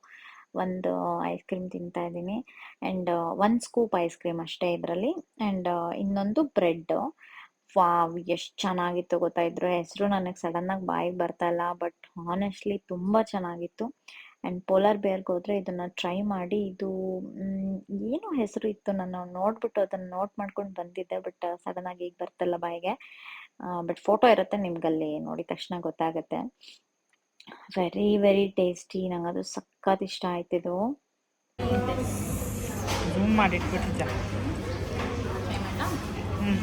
ಒಂದು ಐಸ್ ಕ್ರೀಮ್ ತಿಂತಾ ಇದ್ದೀನಿ. ಆ್ಯಂಡ್ ಒಂದು ಸ್ಕೂಪ್ ಐಸ್ ಕ್ರೀಮ್ ಅಷ್ಟೇ ಇದರಲ್ಲಿ. ಆ್ಯಂಡ್ ಇನ್ನೊಂದು ಬ್ರೆಡ್ ವಾವ್ ಎಷ್ಟು ಚೆನ್ನಾಗಿತ್ತು ಗೊತ್ತಾ ಇದ್ರ. ಹೆಸರು ನನಗೆ ಸಡನ್ನಾಗಿ ಬಾಯಿಗೆ ಬರ್ತಾ ಇಲ್ಲ ಬಟ್ ಹಾನೆಸ್ಟ್ಲಿ ತುಂಬ ಚೆನ್ನಾಗಿತ್ತು. ಆ್ಯಂಡ್ ಪೋಲಾರ್ ಬೇರ್ಗೆ ಹೋದರೆ ಇದನ್ನು ಟ್ರೈ ಮಾಡಿ ಇದು ಏನು ಹೆಸರು ಇತ್ತು. ನಾನು ನೋಡ್ಬಿಟ್ಟು ಅದನ್ನು ನೋಟ್ ಮಾಡ್ಕೊಂಡು ಬಂದಿದ್ದೆ ಬಟ್ ಸಡನ್ನಾಗಿ ಈಗ ಬರ್ತಲ್ಲ ಬಾಯಿಗೆ. ಬಟ್ ಫೋಟೋ ಇರುತ್ತೆ ನಿಮ್ಗಲ್ಲಿ ನೋಡಿದ ತಕ್ಷಣ ಗೊತ್ತಾಗುತ್ತೆ. ವೆರಿ ವೆರಿ ಟೇಸ್ಟಿ ನಂಗೆ ಅದು ಸಖತ್ ಇಷ್ಟ ಆಯ್ತಿದು ಝೂಮ್ ಮಾಡಿ ಇಟ್ಬಿಟ್ಟಿದ್ದ ಹ್ಞೂ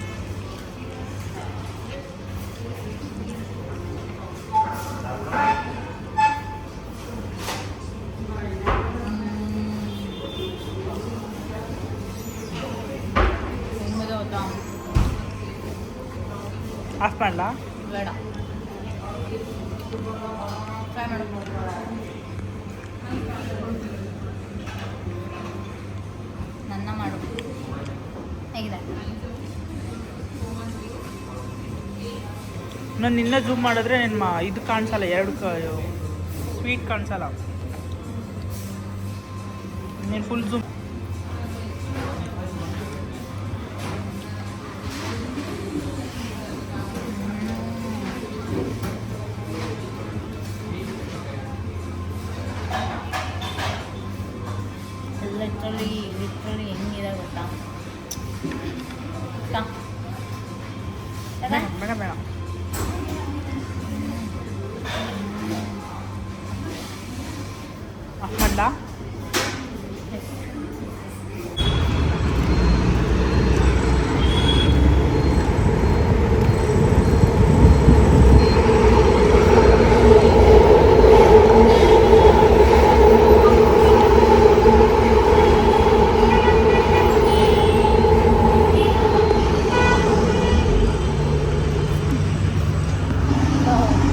ಆಫ್ ಮಾಡಲಾ ಬೇಡ ನನ್ನ ಮಾಡು. ಹೇಗಿದೆ? ನಾನು ನಿನ್ನ ಜೂಮ್ ಮಾಡಿದ್ರೆ ನಿಮ್ಮ ಇದು ಕಾಣಿಸಲ್ಲ, ಎರಡು ಸ್ವೀಟ್ ಕಾಣಿಸಲ್ಲ. ನೀನು ಫುಲ್ ಝೂಮ್ ಬೇಡ ಬೇಡ ಬೇಡ ಆಫ್ ಮಾಡಲಾ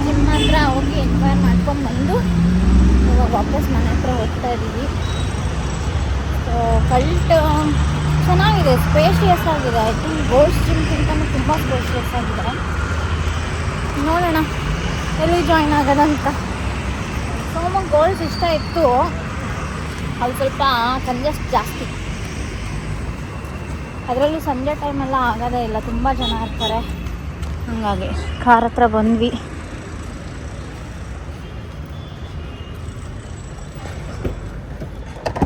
ಜಿಮ್ ಹತ್ರ ಹೋಗಿ ಎನ್ಕ್ವೈರ್ ಮಾಡ್ಕೊಂಡು ಬಂದು ಇವಾಗ ವಾಪಸ್ ಮನೆ ಹತ್ರ ಹೋಗ್ತಾ ಇದ್ದೀವಿ ಸೊ ಕಲ್ಟ್ ಚೆನ್ನಾಗಿದೆ ಸ್ಪೇಷಿಯಸ್ ಆಗಿದೆ ಐ ಥಿಂಕ್ ಜಿಮ್ಗಿಂತಲೂ ತುಂಬ ಸ್ಪೇಷಿಯಸ್ ಆಗಿದ್ದಾರೆ ನೋಡೋಣ, ಎಲ್ಲಿ ಜಾಯ್ನ್ ಆಗೋದಂತ. ಸೋಮ ಗೋಲ್ಸ್ ಇಷ್ಟ ಇತ್ತು. ಅದು ಸ್ವಲ್ಪ ಕಂಜೆಸ್ಟ್ ಜಾಸ್ತಿ. ಅದರಲ್ಲೂ ಸಂಜೆ ಟೈಮೆಲ್ಲ ಆಗೋದೇ ಇಲ್ಲ, ತುಂಬ ಜನ ಇರ್ತಾರೆ. ಹಂಗಾಗಿ ಕಾರ್ ಹತ್ರ ಬಂದ್ವಿ.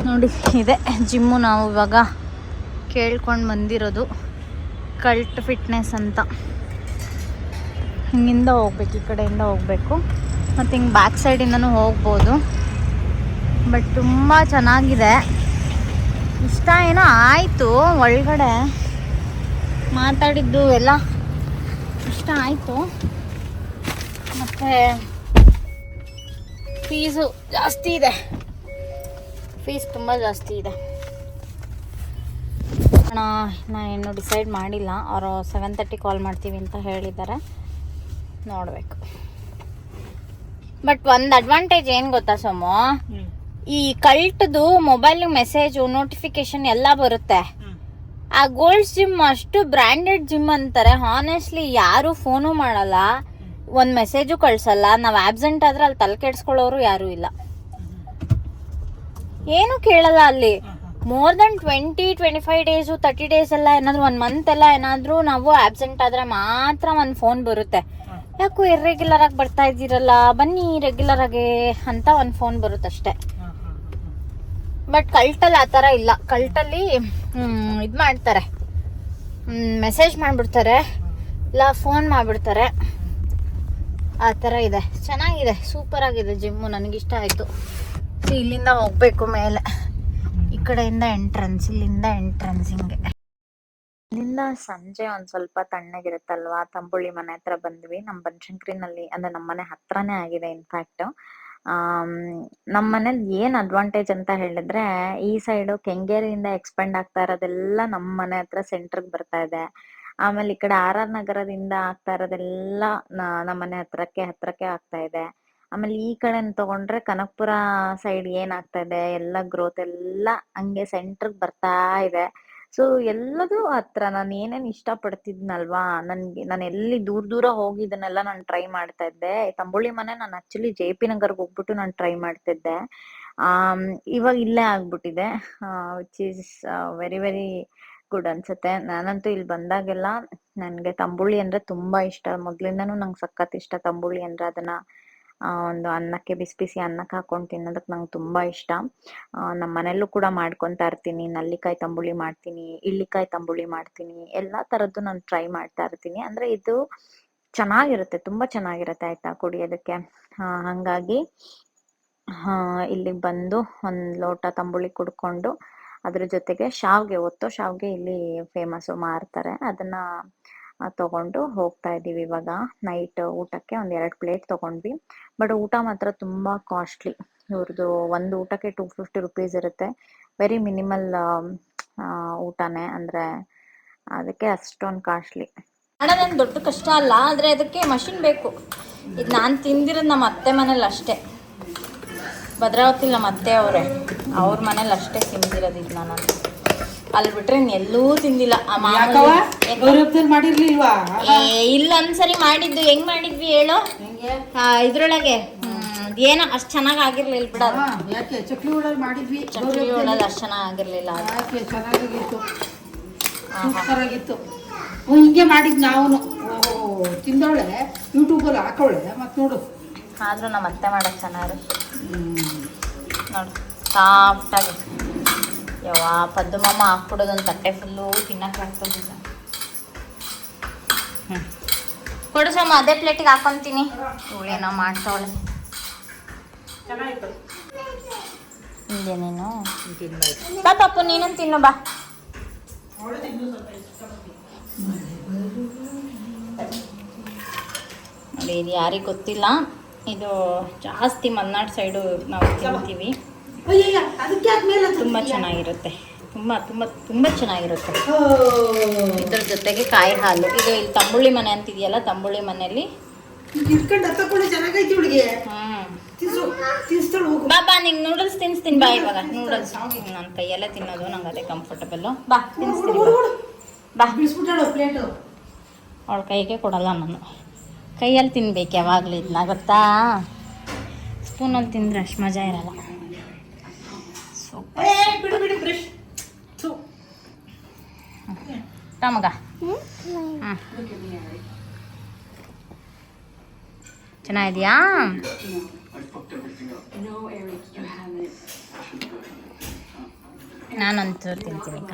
ನೋಡಿ, ಇದೆ ಜಿಮ್ಮು ನಾವು ಇವಾಗ ಕೇಳ್ಕೊಂಡು ಬಂದಿರೋದು. ಕಲ್ಟ್ ಫಿಟ್ನೆಸ್ ಅಂತ. ಹಿಂಗಿಂದ ಹೋಗ್ಬೇಕು, ಈ ಕಡೆಯಿಂದ ಹೋಗಬೇಕು. ಮತ್ತು ಹಿಂಗೆ ಬ್ಯಾಕ್ ಸೈಡಿಂದನು ಹೋಗ್ಬೋದು. ಬಟ್ ತುಂಬ ಚೆನ್ನಾಗಿದೆ. ಇಷ್ಟ ಏನೋ ಆಯಿತು ಒಳಗಡೆ. ಮಾತಾಡಿದ್ದು ಎಲ್ಲ ಇಷ್ಟ ಆಯಿತು. ಮತ್ತು ಫೀಸು ಜಾಸ್ತಿ ಇದೆ. ಫೀಸ್ ತುಂಬ ಜಾಸ್ತಿ ಇದೆ. ನಾನು ಇನ್ನೂ ಡಿಸೈಡ್ ಮಾಡಿಲ್ಲ. ಅವರು ಸೆವೆನ್ ತರ್ಟಿ ಕಾಲ್ ಮಾಡ್ತೀವಿ ಅಂತ ಹೇಳಿದ್ದಾರೆ. ನೋಡಬೇಕು. ಬಟ್ ಒಂದು ಅಡ್ವಾಂಟೇಜ್ ಏನು ಗೊತ್ತಾ ಸೋಮು? ಈ ಕಲ್ಟ್ದು ಮೊಬೈಲ್ ಮೆಸೇಜು ನೋಟಿಫಿಕೇಶನ್ ಎಲ್ಲ ಬರುತ್ತೆ. ಆ ಗೋಲ್ಡ್ ಜಿಮ್ ಅಷ್ಟು ಬ್ರ್ಯಾಂಡೆಡ್ ಜಿಮ್ ಅಂತಾರೆ. ಹಾನೆಸ್ಟ್ಲಿ ಯಾರು ಫೋನು ಮಾಡಲ್ಲ. ಒಂದು ಮೆಸೇಜು ಕಳ್ಸಲ್ಲ. ನಾವು ಆಬ್ಸೆಂಟ್ ಆದ್ರೆ ಅಲ್ಲಿ ತಲೆ ಕೆಡ್ಸ್ಕೊಳ್ಳೋರು ಯಾರೂ ಇಲ್ಲ. ಏನು ಕೇಳಲ್ಲ ಅಲ್ಲಿ. More than twenty twenty five days thirty days ಎಲ್ಲ ಏನಾದರೂ ಒಂದು ಮಂತ್ ಎಲ್ಲ ಏನಾದರೂ ನಾವು ಆಬ್ಸೆಂಟ್ ಆದ್ರೆ ಮಾತ್ರ ಒಂದು ಫೋನ್ ಬರುತ್ತೆ. ಯಾಕೋ ಇರ್ರೆಗ್ಯುಲರ್ ಆಗಿ ಬರ್ತಾ ಇದ್ದೀರಲ್ಲ ಬನ್ನಿ ರೆಗ್ಯುಲರ್ ಆಗಿ ಅಂತ ಒಂದು ಫೋನ್ ಬರುತ್ತೆ ಅಷ್ಟೇ. ಬಟ್ ಕಲ್ಟಲ್ಲಿ ಆ ಥರ ಇಲ್ಲ. ಕಲ್ಟಲ್ಲಿ ಇದು ಮಾಡ್ತಾರೆ. ಮೆಸೇಜ್ ಮಾಡಿಬಿಡ್ತಾರೆ. ಇಲ್ಲ ಫೋನ್ ಮಾಡಿಬಿಡ್ತಾರೆ. ಆ ಥರ ಇದೆ. ಚೆನ್ನಾಗಿದೆ. ಸೂಪರ್ ಆಗಿದೆ ಜಿಮ್ಮು. ನನಗಿಷ್ಟ ಆಯಿತು. ಇಲ್ಲಿಂದ ಹೋಗಬೇಕು ಮೇಲೆ. ಕಡೆಯಿಂದ ಎಂಟ್ರೆನ್ಸ್ ಇಲ್ಲಿಂದ ಎಂಟ್ರೆನ್ಸ್ ಹಿಂಗೆ. ಇಲ್ಲಿಂದ ಸಂಜೆ ಒಂದ್ ಸ್ವಲ್ಪ ತಣ್ಣಗಿರುತ್ತಲ್ವಾ? ತಂಬುಳಿ ಮನೆ ಹತ್ರ ಬಂದ್ವಿ. ನಮ್ಮ ಬನಶಂಕರಿನಲ್ಲಿ, ಅಂದ್ರೆ ನಮ್ಮ ಮನೆ ಹತ್ರನೇ ಆಗಿದೆ ಇನ್ಫ್ಯಾಕ್ಟ್ ನಮ್ಮ ಮನೇಲಿ ಏನ್ ಅಡ್ವಾಂಟೇಜ್ ಅಂತ ಹೇಳಿದ್ರೆ, ಈ ಸೈಡ್ ಕೆಂಗೇರಿಯಿಂದ ಎಕ್ಸ್ಪೆಂಡ್ ಆಗ್ತಾ ಇರೋದೆಲ್ಲ ನಮ್ಮ ಮನೆ ಹತ್ರ ಸೆಂಟ್ರಿಗೆ ಬರ್ತಾ ಇದೆ. ಆಮೇಲೆ ಈ ಕಡೆ ಆರ್ ಆರ್ ನಗರದಿಂದ ಆಗ್ತಾ ಇರೋದೆಲ್ಲ ನಮ್ಮ ಮನೆ ಹತ್ರಕ್ಕೆ ಹತ್ರಕ್ಕೆ ಆಗ್ತಾ ಇದೆ. ಆಮೇಲೆ ಈ ಕಡೆ ತಗೊಂಡ್ರೆ ಕನಕಪುರ ಸೈಡ್ ಏನಾಗ್ತಾ ಇದೆ ಎಲ್ಲ ಗ್ರೋತ್ ಎಲ್ಲ ಹಂಗೆ ಸೆಂಟ್ರಿಗೆ ಬರ್ತಾ ಇದೆ. ಸೊ ಎಲ್ಲದೂ ಹತ್ರ ನಾನು ಏನೇನ್ ಇಷ್ಟಪಡ್ತಿದ್ನಲ್ವಾ, ನನ್ಗೆ, ನಾನು ಎಲ್ಲಿ ದೂರ ದೂರ ಹೋಗಿದ್ದನ್ನೆಲ್ಲ ನಾನು ಟ್ರೈ ಮಾಡ್ತಾ ಇದ್ದೆ. ತಂಬುಳಿ ಮನೆ ನಾನು ಆಕ್ಚುಲಿ ಜೆ ಪಿ ನಗರ್ಗೆ ಹೋಗ್ಬಿಟ್ಟು ನಾನು ಟ್ರೈ ಮಾಡ್ತಿದ್ದೆ ಆ ಇವಾಗ ಇಲ್ಲೇ ಆಗ್ಬಿಟ್ಟಿದೆ. Which is very very good ಅನ್ಸುತ್ತೆ. ನಾನಂತೂ ಇಲ್ಲಿ ಬಂದಾಗೆಲ್ಲ ನನಗೆ ತಂಬುಳಿ ಅಂದ್ರೆ ತುಂಬಾ ಇಷ್ಟ. ಮೊದಲಿಂದನೂ ನಂಗೆ ಸಖತ್ ಇಷ್ಟ ತಂಬುಳಿ ಅಂದ್ರೆ ಅದನ್ನು ಒಂದು ಅನ್ನಕ್ಕೆ ಬಿಸಿ ಬಿಸಿ ಅನ್ನಕ್ಕೆ ಹಾಕೊಂಡು ತಿನ್ನೋದಕ್ಕೆ ನಂಗೆ ತುಂಬ ಇಷ್ಟ. ನಮ್ಮ ಮನೆಯಲ್ಲೂ ಕೂಡ ಮಾಡ್ಕೊತಾ ಇರ್ತೀನಿ. ನಲ್ಲಿಕಾಯಿ ತಂಬುಳಿ ಮಾಡ್ತೀನಿ ಇಳ್ಳಿಕಾಯಿ ತಂಬುಳಿ ಮಾಡ್ತೀನಿ, ಎಲ್ಲ ಥರದ್ದು ನಾನು ಟ್ರೈ ಮಾಡ್ತಾ ಇರ್ತೀನಿ. ಅಂದರೆ ಇದು ಚೆನ್ನಾಗಿರುತ್ತೆ, ತುಂಬ ಚೆನ್ನಾಗಿರುತ್ತೆ ಆಯಿತಾ ಕುಡಿಯೋದಕ್ಕೆ. ಹಾಗಾಗಿ ಇಲ್ಲಿಗೆ ಬಂದು ಒಂದು ಲೋಟ ತಂಬುಳಿ ಕುಡ್ಕೊಂಡು ಅದ್ರ ಜೊತೆಗೆ ಶಾವ್ಗೆ, ಒತ್ತೋ ಶಾವ್ಗೆ ಇಲ್ಲಿ ಫೇಮಸ್ಸು ಮಾರ್ತಾರೆ. ಅದನ್ನ ತಗೊಂಡು ಹೋಗ್ತಾ ಇದ್ದೀವಿ ಇವಾಗ. ನೈಟ್ ಊಟಕ್ಕೆ ಒಂದು ಎರಡು ಪ್ಲೇಟ್ ತಗೊಂಡ್ವಿ. ಬಟ್ ಊಟ ಮಾತ್ರ ತುಂಬ ಕಾಸ್ಟ್ಲಿ ಇವ್ರದ್ದು ಒಂದು ಊಟಕ್ಕೆ ಟೂ ಫಿಫ್ಟಿ ರುಪೀಸ್ ಇರುತ್ತೆ. ವೆರಿ ಮಿನಿಮಲ್ ಊಟನೇ. ಅಂದರೆ ಅದಕ್ಕೆ ಅಷ್ಟೊಂದು ಕಾಸ್ಟ್ಲಿ ಅಣ್ಣ ದೊಡ್ಡ ಕಷ್ಟ ಅಲ್ಲ. ಆದರೆ ಅದಕ್ಕೆ ಮಷಿನ್ ಬೇಕು. ಇದು ನಾನು ತಿಂದಿರೋದು ನಮ್ಮ ಅತ್ತೆ ಮನೇಲಿ ಅಷ್ಟೇ. ಭದ್ರಾವತಿ ನಮ್ಮ ಅತ್ತೆ ಅವರೇ. ಅವ್ರ ಮನೇಲಿ ಅಷ್ಟೇ ತಿಂದಿರೋದು ಇದು ನಾನು. ಅಲ್ಲಿ ಬಿಟ್ರೆ ಎಲ್ಲೂ ತಿಂದಿಲ್ಲ. ಆ ಮಾಮೂಲಿ-? ಗೌರವದಲ್ಲಿ ಮಾಡಿರ್ಲಿಲ್ವಾ? ಏ, ಇಲ್ಲ ಒಂದ್ಸರಿ ಮಾಡಿದ್ದು. ಹೆಂಗ್ ಮಾಡಿದ್ವಿ ಹೇಳು? ಆ, ಇದ್ರೊಳಗೆ ಹ್ಮ್, ಏನೋ ಅಷ್ಟ್ ಚೆನ್ನಾಗಿ ಆಗಿರ್ಲಿಲ್ಲ ಬಿಡ ಹಾ, ಯಾಕೆ? ಚಕ್ಲಿ ಉಡಲ್ ಮಾಡಿದ್ವಿ. ಚಕ್ಲಿ ಒಳಗೆ ಅಷ್ಟು ಚೆನ್ನಾಗಿ ಆಗಿರ್ಲಿಲ್ಲ ಅದು. ಯಾಕೆ? ಚೆನ್ನಾಗಿತ್ತು ಸೂಪರ್ ಆಗಿತ್ತು ಹ್ಞೂ ಹಿಂಗೆ ಮಾಡಿದ್ ನಾವು ತಿಂದವಳೆ ಯೂಟ್ಯೂಬಲ್ಲಿ ಹಾಕವಳೆ ಮತ್ತೆ ನೋಡು. ಆದ್ರೂ ನಮ್ಮ ಅತ್ತೆ ಮಾಡೋದು ಚೆನ್ನಾಗಿರುತ್ತೆ ಹ್ಮ್. ನೋಡು ಸಾಫ್ಟಾಗಿ ಪದ್ದು ಪದ್ಮಮ್ಮ ಹಾಕ್ಬಿಡೋದು ಒಂದು ತಟ್ಟೆ ಫುಲ್ಲು ತಿನ್ನಕ್ಕೆ ಆಗ್ತದೆ ಹ್ಞೂ ಕೊಡು ಸಮ, ಅದೇ ಪ್ಲೇಟಿಗೆ ಹಾಕೊತೀನಿ. ಇವಳೇನೋ ಮಾಡ್ತಾವಳೆ. ಇದೆ ನೀನು ಬಾ ಪಾಪು ನೀನು ತಿನ್ನು, ಬಾ. ನೋಡಿ, ಇದು ಯಾರಿಗೆ ಗೊತ್ತಿಲ್ಲ, ಇದು ಜಾಸ್ತಿ ಮಲ್ನಾಡು ಸೈಡು ನಾವು ತಿಂತೀವಿ. ತುಂಬ ಚೆನ್ನಾಗಿರುತ್ತೆ. ತುಂಬ ತುಂಬ ತುಂಬ ಚೆನ್ನಾಗಿರುತ್ತೆ. ಇದ್ರ ಜೊತೆಗೆ ಕಾಯಿ ಹಾಲು. ಇದು ಇಲ್ಲಿ ತಂಬುಳಿ ಮನೆ ಅಂತಿದೆಯಲ್ಲ ತಂಬುಳಿ ಮನೆಯಲ್ಲಿ? ಈಗ ಬಾ ಬಾ ನಿಂಗೆ ನೂಡಲ್ಸ್ ತಿನ್ಸ್ತೀನಿ ಬಾ ಇವಾಗ. ನೂಡಲ್ಸ್ ನನ್ನ ಕೈಯಲ್ಲೇ ತಿನ್ನೋದು ನಂಗೆ ಅದೇ ಕಂಫರ್ಟಬಲ್ ಬಾ ತಿನ್ಸ್ತೀನಿ ಬಾ. ಪ್ಲೇಟು ಅವಳ ಕೈಗೆ ಕೊಡಲ್ಲ ನಾನು. ಕೈಯಲ್ಲಿ ತಿನ್ಬೇಕು ಯಾವಾಗಲೂ ಇದನ್ನ ಗೊತ್ತಾ? ಸ್ಪೂನಲ್ಲಿ ತಿಂದರೆ ಅಷ್ಟು ಮಜಾ ಇರಲ್ಲ. ಏ ಬಿಡು ಬಿಡು ಬ್ರಷ್ ಥು. ಮಗ. ಹ್ಞೂ ಚೆನ್ನಾಗಿದೆಯಾ? ನಾನಂತೂ ತಿಂತೀನಿ ಅಕ್ಕ.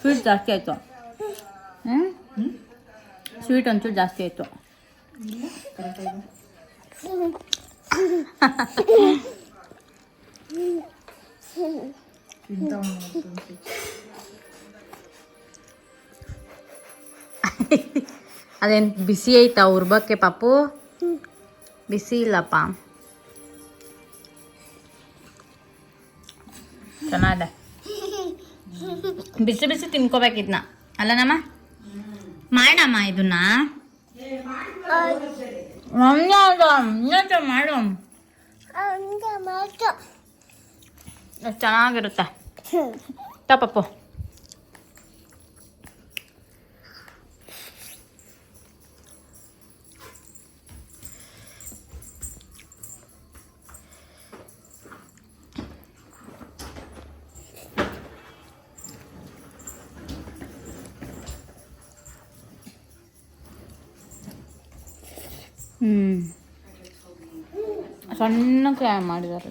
ಸ್ವೀಟ್ ಜಾಸ್ತಿ ಆಯಿತು. ಹ್ಞೂ ಸ್ವೀಟ್ ಒಂಚೂರು ಜಾಸ್ತಿ ಆಯಿತು. ಅದೇನು ಬಿಸಿ ಐತಾ ಉರ್ಬಕ್ಕೆ ಪಾಪು? ಬಿಸಿ ಇಲ್ಲಪ್ಪ. ಚೆನ್ನಾಗಿದೆ ಬಿಸಿ ಬಿಸಿ ತಿನ್ಕೋಬೇಕಿದ್ನ ಅಲ್ಲ ನಮ್ಮ ಮಾಡಮ್ಮ ಇದನ್ನ? ಮಾಡು ಎಷ್ಟ್ ಚೆನ್ನಾಗಿರುತ್ತೆ ತಾ ಹ್ಞೂ ಸಣ್ಣಕ್ಕೆ ಮಾಡಿದ್ದಾರೆ.